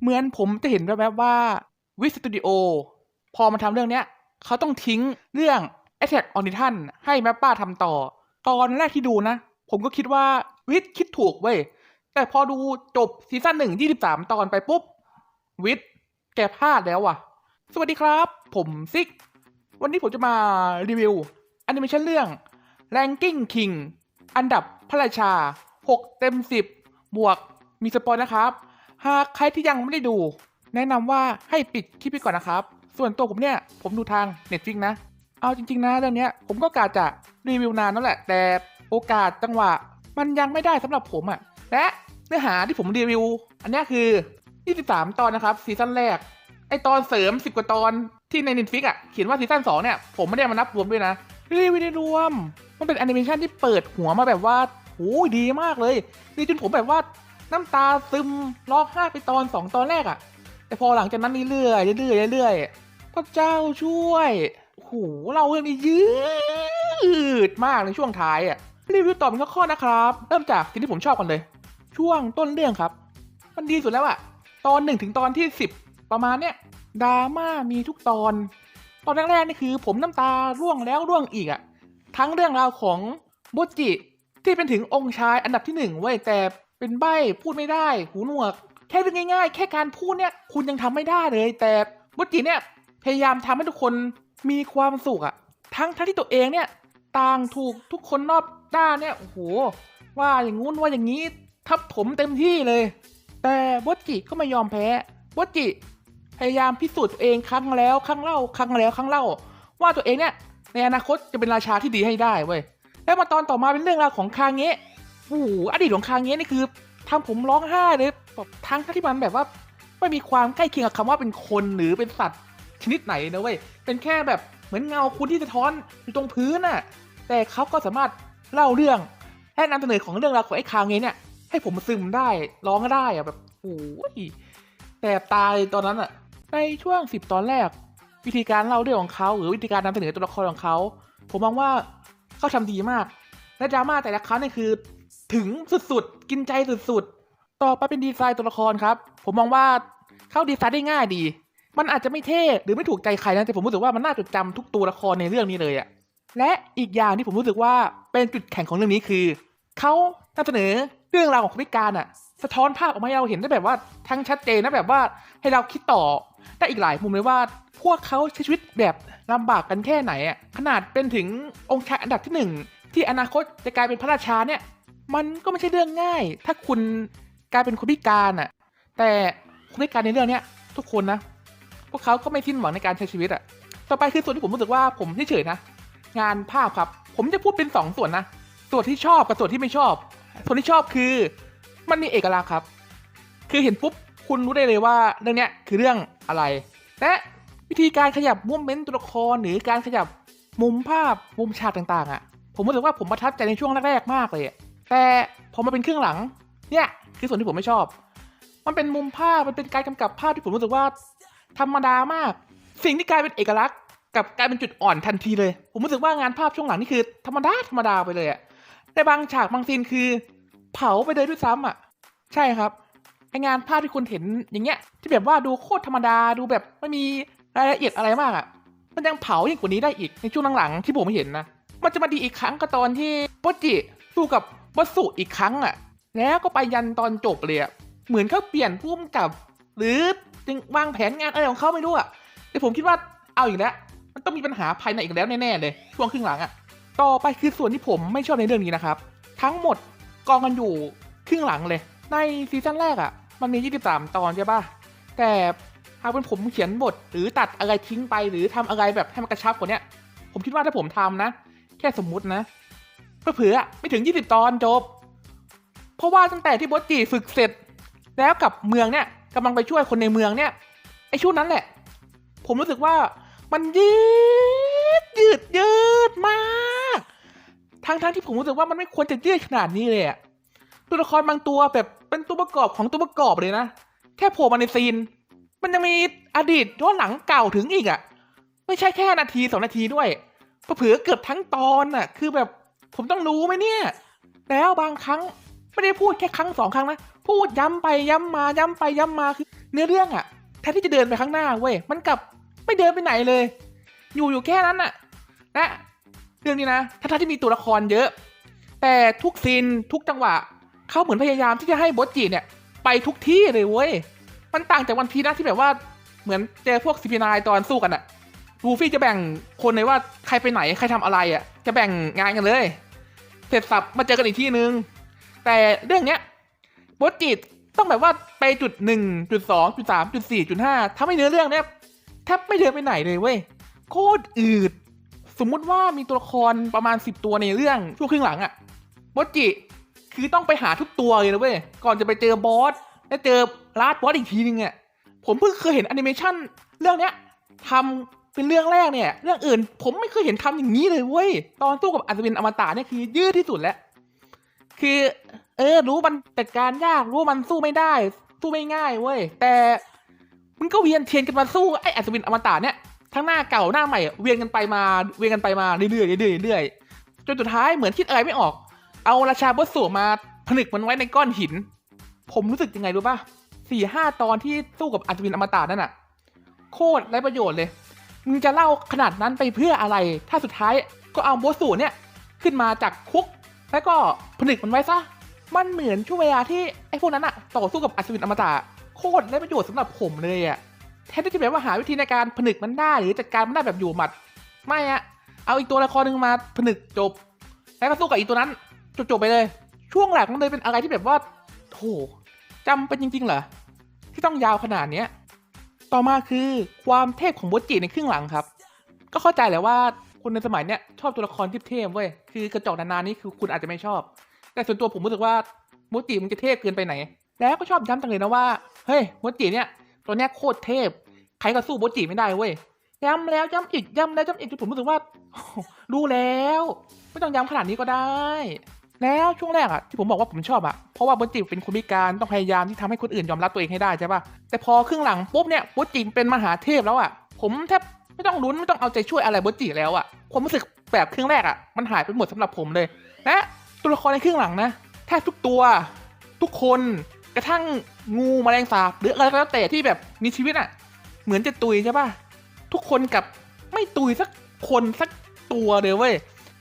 เหมือนผมจะเห็นแวบๆว่าวิสตูดิโอพอมาทำเรื่องเนี้ยเขาต้องทิ้งเรื่อง Attack on Titan ให้แมปป้าทำต่อ ตอนแรกที่ดูนะ ผมก็คิดว่าวิทคิดถูกเว้ย แต่พอดูจบซีซั่นหนึ่งยี่สิบสามตอนไปปุ๊บ วิทแกพลาดแล้วว่ะ สวัสดีครับ ผมซิก วันนี้ผมจะมารีวิวแอนิเมชันเรื่อง Ranking King อันดับพระราชา 6 เต็ม 10 บวกมีสปอยนะครับ หากใครที่ยังไม่ได้ดู แนะนำว่าให้ปิดคลิปไปก่อนนะครับ ส่วนตัวผมเนี่ย ผมดูทาง Netflix นะ เอาจริง ๆ นะเรื่องนี้ผมก็กาจะรีวิวนานนั่นแหละ แต่โอกาสจังหวะ มันยังไม่ได้สำหรับผมอะและเนื้อหาที่ผมรีวิว อันนี้คือ 23 ตอนนะครับซีซั่นแรก ไอตอนเสริม 10 กว่าตอนที่ใน Netflix อะเขียนว่าซีซั่น2เนี่ยผมไม่ได้มานับรวมด้วยนะรีวิวได้รวม มันเป็นแอนิเมชันที่เปิดหัวมาแบบว่าโหดีมากเลยดีจนผมแบบว่า น้ำตาซึมร้องไห้ไปตอน2ตอนแรกอะแต่พอหลังจากนั้นเรื่อยเรื่อยเรื่อยพระเจ้าช่วยโหเราเรื่องนี้ยืดมากในช่วงท้ายอะรีวิวต่อเป็นข้อๆนะครับ เริ่มจากสิ่งที่ผมชอบกันเลย ช่วงต้นเรื่องครับ มันดีสุดแล้วอะตอนหนึ่งถึงตอนที่สิบประมาณเนี้ยดราม่ามีทุกตอน ตอนแรกๆนี่คือผมน้ำตาร่วงแล้วร่วงอีกอะทั้งเรื่องราวของบุจิที่เป็นถึงองค์ชายอันดับที่หนึ่งเว้แต่ เป็นใบ้พูดไม่ได้ หูหนวก แค่เรื่องง่าย ๆ แค่การพูดเนี่ย คุณยังทำไม่ได้เลย แต่บุจิเนี่ย พยายามทำให้ทุกคนมีความสุขอะทั้งทั้งที่ตัวเองเนี่ย ต่างถูกทุกคนรอบด้านเนี่ยโอ้โหว่าอย่างงู้นว่าอย่างนี้ทับถมเต็มที่เลย แต่บอจิก็ไม่ยอมแพ้บอจิพยายามพิสูจน์ตัวเองครั้งแล้วครั้งเล่าครั้งแล้วครั้งเล่า ว่าตัวเองเนี่ยในอนาคตจะเป็นราชาที่ดีให้ได้เว้ยแล้วมาตอนต่อมาเป็นเรื่องราวของคางเงะ โอ้โหอดีตของคางเงะนี่คือทำผมร้องไห้เลยแบบทั้งที่มันแบบว่าไม่มีความใกล้เคียงกับคำว่าเป็นคนหรือเป็นสัตว์ชนิดไหนนะเว้ย เป็นแค่แบบเหมือนเงาคุณที่สะท้อนอยู่ตรงพื้นน่ะ แต่เขาก็สามารถเล่าเรื่องและนำเสนอของเรื่องราวของไอ้คางเงะเนี่ยให้ผมซึมได้ร้องได้อะแบบโอ้ยแสบตายตอนนั้นอะในช่วงสิบตอนแรก วิธีการเล่าเรื่องของเขาหรือวิธีการนำเสนอตัวละครของเขา ผมมองว่าเขาทำดีมากและดราม่าแต่ละครั้งนี่คือ ถึงสุดๆ กินใจสุดๆ ต่อไปเป็นดีไซน์ตัวละครครับ ผมมองว่าเขาดีไซน์ได้ง่ายดี มันอาจจะไม่เท่หรือไม่ถูกใจใครนะแต่ผมรู้สึกว่ามันน่าจดจำทุกตัวละครในเรื่องนี้เลยอะและอีกอย่างที่ผมรู้สึกว่าเป็นจุดแข็งของเรื่องนี้คือเขานำเสนอเรื่องราวของคนพิการอะสะท้อนภาพออกมาให้เราเห็นได้แบบว่าทั้งชัดเจนนะแบบว่าให้เราคิดต่อได้อีกหลายมุมเลยว่าพวกเขาใช้ชีวิตแบบลำบากกันแค่ไหนอะขนาดเป็นถึงองค์ชายอันดับที่หนึ่งที่อนาคตจะกลายเป็นพระราชาเนี่ย มันก็ไม่ใช่เรื่องง่าย ถ้าคุณกลายเป็นคนพิการอะแต่คนพิการในเรื่องเนี้ย ทุกคนนะ พวกเขาก็ไม่สิ้นหวังในการใช้ชีวิตอะต่อไปคือส่วนที่ผมรู้สึกว่าผมเฉยๆนะ งานภาพครับ ผมจะพูดเป็นสองส่วนนะ ส่วนที่ชอบกับส่วนที่ไม่ชอบ ส่วนที่ชอบคือ มันมีเอกลักษณ์ครับ คือเห็นปุ๊บคุณรู้ได้เลยว่าเรื่องเนี้ยคือเรื่องอะไร และวิธีการขยับมุมเมนต์ตัวละครหรือการขยับมุมภาพมุมฉากต่างๆอะ่ะ ผมรู้สึกว่าผมประทับใจในช่วงแรกๆมากเลยอะ แต่พอมาเป็นเครื่องหลัง เนี่ย คือส่วนที่ผมไม่ชอบ มันเป็นมุมภาพมันเป็นการกำกับภาพที่ผมรู้สึกว่า ธรรมดามาก สิ่งที่กลายเป็นเอกลักษณ์กับกลายเป็นจุดอ่อนทันทีเลย ผมรู้สึกว่างานภาพช่วงหลังนี่คือธรรมดาธรรมดาไปเลยอะในบางฉากบางซีนคือ เผาไปเลยด้วยซ้ำอะ ใช่ครับไองานภาพที่คุณเห็นอย่างเงี้ย ที่แบบว่าดูโคตรธรรมดาดูแบบไม่มีรายละเอียดอะไรมากอะมันยังเผายิ่งกว่านี้ได้อีกในช่วงหลังๆที่ผมเห็นนะมันจะมาดีอีกครั้งก็ตอนที่โปจิสู้กับ วัสุอีกครั้งอะแล้วก็ไปยันตอนจบเลยอะเหมือนเขาเปลี่ยนพุ่มกับ หรือจึงวางแผนงานอะไรของเขาไม่รู้อะแต่ผมคิดว่าเอาอีกแล้วมันต้องมีปัญหาภายในอีกแล้วแน่ๆเลยช่วงครึ่งหลังอะต่อไปคือส่วนที่ผมไม่ชอบในเรื่องนี้นะครับ ทั้งหมดกองกันอยู่ครึ่งหลังเลย ในซีซั่นแรกอะมันมี 23 ตอนใช่ป่ะแต่หากเป็นผมเขียนบท หรือตัดอะไรทิ้งไป หรือทำอะไรแบบให้มันกระชับกว่านี้ผมคิดว่าถ้าผมทำนะ แค่สมมุตินะ เผื่อๆอไม่ถึง 20 ตอนจบ เพราะว่าตั้งแต่ที่บอสจีฝึกเสร็จ แล้วกับเมืองเนี่ยกำลังไปช่วยคนในเมืองเนี่ยไอช่วงนั้นแหละ ผมรู้สึกว่ามันยืดยืดยืดมากทั้งทั้งๆที่ผมรู้สึกว่ามันไม่ควรจะยืดขนาดนี้เลยอะตัวละครบางตัวแบบเป็นตัวประกอบของตัวประกอบเลยนะแค่โผล่มาในซีน มันยังมีอดีตย้อนหลังเก่าถึงอีกอะไม่ใช่แค่นาทีสองนาทีด้วยเผื่อเกือบทั้งตอนอะคือแบบ ผมต้องรู้ไหมเนี่ย แล้วบางครั้งไม่ได้พูดแค่ครั้งสองครั้งนะ พูดย้ำไปย้ำมาย้ำไปย้ำมาคือ เนื้อเรื่องอะแทนที่จะเดินไปข้างหน้าเว้ยมันกลับไม่เดินไปไหนเลย อยู่อยู่แค่นั้นน่ะนะเรื่องนี้นะทั้งที่มีตัวละครเยอะ แต่ทุกซีนทุกจังหวะเขาเหมือนพยายามที่จะให้บอสจีเนี่ย ไปทุกที่เลยเว้ยมันต่างจากวันพีนะที่แบบว่าเหมือนเจอพวกซีพีนายตอนสู้กันอะ ลูฟี่จะแบ่งคนเลยว่าใครไปไหนใครทำอะไรอะจะแบ่งงานกันเลย เสร็จสับมาเจอกันอีกที่นึง แต่เรื่องเนี้ยบอสจีต้องแบบว่าไปจุดหนึ่งจุดสองจุดสามจุดสี่จุดห้าทำให้เนื้อเรื่องเนี้ยแทบไม่เดินไปไหนเลยเว้ยโคตรอืด สมมุติว่ามีตัวละครประมาณสิบตัวในเรื่องช่วงครึ่งหลังอะบอสจิคือต้องไปหาทุกตัวเลยนะเว้ย ก่อนจะไปเจอบอส แล้วเจอลาดบอสอีกทีนึงอะผมเพิ่งเคยเห็นแอนิเมชันเรื่องเนี้ยทำ เป็นเรื่องแรกเนี่ย เรื่องอื่นผมไม่เคยเห็นทำอย่างนี้เลยเว้ย ตอนสู้กับอัศวินอมตะเนี่ยคือยืดที่สุดแล้ว คือ เออ รู้มันจัดการยากรู้ว่ามันสู้ไม่ได้ สู้ไม่ง่ายเว้ย แต่มันก็เวียนเทียนกันมาสู้ไอ้อัศวินอมตะเนี่ย ทั้งหน้าเก่าหน้าใหม่ เวียนกันไปมา เวียนกันไปมาเรื่อยๆเรื่อยๆเรื่อยๆจนสุดท้ายเหมือนคิดอะไรไม่ออก เอาราชาบอสสูมาผนึกมันไว้ในก้อนหิน ผมรู้สึกยังไงรู้ป่ะสี่ห้าตอนที่สู้กับอัศวินอมตะนั่นน่ะโคตรไร้ประโยชน์เลย มึงจะเล่าขนาดนั้นไปเพื่ออะไร ถ้าสุดท้ายก็เอาโบสูเนี่ยขึ้นมาจากคุก แล้วก็ผนึกมันไว้ซะ มันเหมือนช่วงเวลาที่ไอ้พวกนั้นอะต่อสู้กับอัศวินอมตะโคตรไร้ประโยชน์สำหรับผมเลยอะแทนที่จะแบบว่าหาวิธีในการผนึกมันได้หรือจัดการมันได้แบบอยู่หมัด ไม่อะเอาอีกตัวละครหนึ่งมาผนึกจบ แล้วก็สู้กับอีกตัวนั้นจบๆไปเลย ช่วงหลังมันเลยเป็นอะไรที่แบบว่าโถจำเป็นจริงๆเหรอที่ต้องยาวขนาดเนี้ย ต่อมาคือความเทพของโบจิในครึ่งหลังครับ ก็เข้าใจแหละว่าคนในสมัยเนี้ยชอบตัวละครเทพๆเว้ยคือกระจอกนานานี่คือคุณอาจจะไม่ชอบ แต่ส่วนตัวผมรู้สึกว่าโมจิมันจะเทพเกินไปไหน แล้วก็ชอบย้ำจังเลยนะว่าเฮ้ยโมจิเนี่ยตัวเนี้ยโคตรเทพใครก็สู้โมจิไม่ได้เว้ยย้ำแล้วย้ำอีกย้ำแล้วย้ำอีกจนผมรู้สึกว่ารู้แล้ว ไม่ต้องย้ำขนาดนี้ก็ได้ แล้วช่วงแรกอะที่ผมบอกว่าผมชอบอะเพราะว่าโมจิเป็นคนพิการต้องพยายามที่ทำให้คนอื่นยอมรับตัวเองให้ได้ใช่ปะแต่พอครึ่งหลังปุ๊บเนี่ยโมจิเป็นมหาเทพแล้วอะผมแทบไม่ต้องลุ้นไม่ต้องเอาใจช่วยอะไรโมจิแล้วอะความรู้สึกแบบครึ่งแรกอะมันหายไปหมดสำหรับผมเลยและตัวละครในครึ่งหลังนะแทบทุกตัว ทุกคนกระทั่งงูแมลงสาบหรืออะไรก็แล้วแต่ที่แบบมีชีวิตอะเหมือนจะตุยใช่ปะทุกคนกับไม่ตุยสักคนสักตัวเลยเว้ย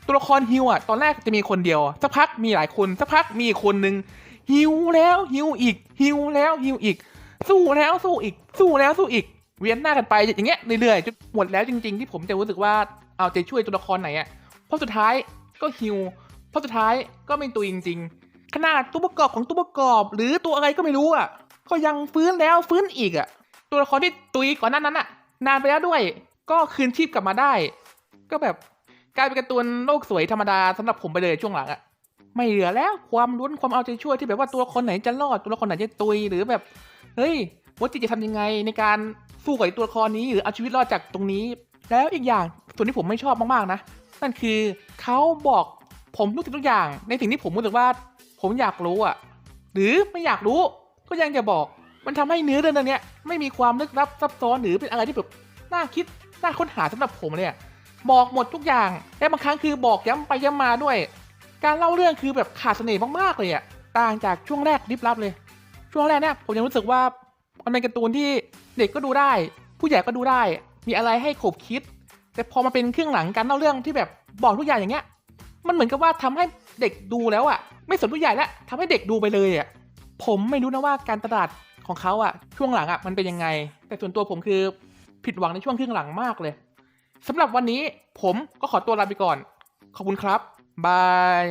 ตัวละครฮิวอะตอนแรกจะมีคนเดียวสักพักมีหลายคนสักพักมีอีกคนนึงฮิวแล้วฮิวอีกฮิวแล้วฮิวอีก สู้แล้วสู้อีก สู้แล้วสู้อีก เวียนหน้ากันไปอย่างเงี้ยเรื่อยๆจนหมดแล้วจริง ๆ ที่ผมจะรู้สึกว่าเอาใจช่วยตัวละครไหนอะเพราะสุดท้ายก็ฮิวเพราะสุดท้ายก็ไม่ตุยจริง ๆ ขนาดตัวประกอบของตัวประกอบ หรือตัวอะไรก็ไม่รู้อะก็ยังฟื้นแล้วฟื้นอีกอะตัวละครที่ตุยก่อนหน้านั้นอะ นานไปแล้วด้วย ก็คืนชีพกลับมาได้ ก็แบบ กลายเป็นการ์ตูนโลกสวยธรรมดาสำหรับผมไปเลยช่วงหลังอะไม่เหลือแล้วความลุ้นความเอาใจช่วยที่แบบว่าตัวครไหนจะรอดตัวครไหนจะตุยหรือแบบเฮ้ยวัจิจะทำยังไงในการสู้กับตัวละครนี้หรือเอาชีวิตรอดจากตรงนี้ แล้วอีกอย่างส่วนที่ผมไม่ชอบมากๆนะ นั่นคือเขาบอกผมรู้สึกทุกอย่าง ในสิ่งที่ผมรู้สึกว่า ผมอยากรู้อะ หรือไม่อยากรู้ก็ยังจะบอก มันทำให้เนื้อเรื่องนี้ไม่มีความลึกลับซับซ้อนหรือเป็นอะไรที่แบบน่าคิดน่าค้นหาสำหรับผมเลยอะ บอกหมดทุกอย่าง และบางครั้งคือบอกย้ำไปย้ำมาด้วย การเล่าเรื่องคือแบบขาดเสน่ห์มากๆเลยอะต่างจากช่วงแรกลิบลับเลย ช่วงแรกเนี่ยผมยังรู้สึกว่ามันเป็นการ์ตูนที่เด็กก็ดูได้ ผู้ใหญ่ก็ดูได้ มีอะไรให้ขบคิด แต่พอมาเป็นเครื่องหลังการเล่าเรื่องที่แบบบอกทุกอย่างอย่างเงี้ย มันเหมือนกับว่าทำให้เด็กดูแล้วอะไม่สนผู้ใหญ่แล้วทำให้เด็กดูไปเลยอะผมไม่รู้นะว่าการตลาดของเขาอะช่วงหลังอะมันเป็นยังไง แต่ส่วนตัวผมคือผิดหวังในช่วงครึ่งหลังมากเลย สำหรับวันนี้ผมก็ขอตัวลาไปก่อน ขอบคุณครับ บาย